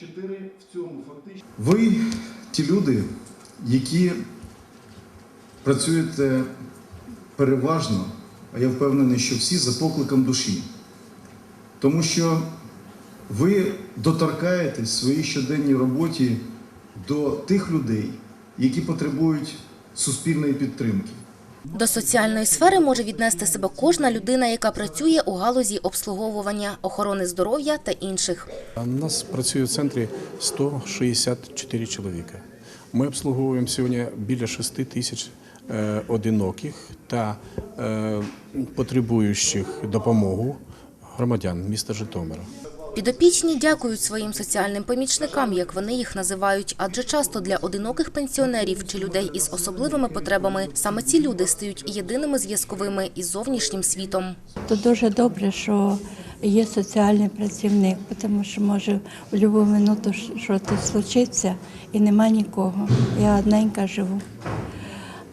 чотири в цьому фактично. Ви ті люди, які працюєте переважно, а я впевнений, що всі за покликом душі. Тому що ви доторкаєтесь в своїй щоденній роботі до тих людей, які потребують суспільної підтримки. До соціальної сфери може віднести себе кожна людина, яка працює у галузі обслуговування, охорони здоров'я та інших. У нас працює в центрі 164 чоловіка. Ми обслуговуємо сьогодні біля 6 тисяч е, одиноких та е, потребуючих допомогу громадян міста Житомира. Підопічні дякують своїм соціальним помічникам, як вони їх називають, адже часто для одиноких пенсіонерів чи людей із особливими потребами саме ці люди стають єдиними зв'язковими із зовнішнім світом. То дуже добре, що є соціальний працівник, тому що може в будь-яку минуту щось случиться і нема нікого. Я одненька живу.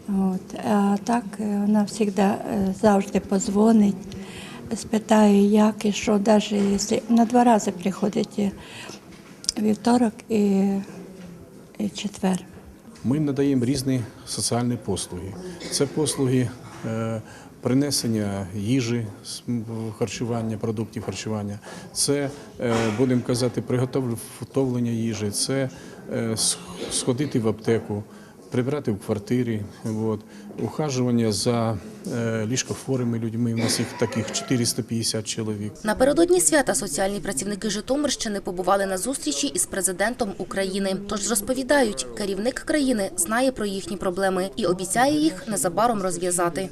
От. А так е, вона завжди е, завжди позвонить, спитає, як і що, навіть якщо на два рази приходить вівторок і, і четвер. Ми надаємо різні соціальні послуги. Це послуги е, принесення їжі, харчування, продуктів харчування. Це, е, будемо казати, приготовлення їжі, це е, сходити в аптеку, прибрати в квартирі, от, ухажування за е, ліжкохворими людьми. У нас їх таких 450 чоловік. Напередодні свята соціальні працівники Житомирщини побували на зустрічі із президентом України. Тож розповідають, керівник країни знає про їхні проблеми і обіцяє їх незабаром розв'язати.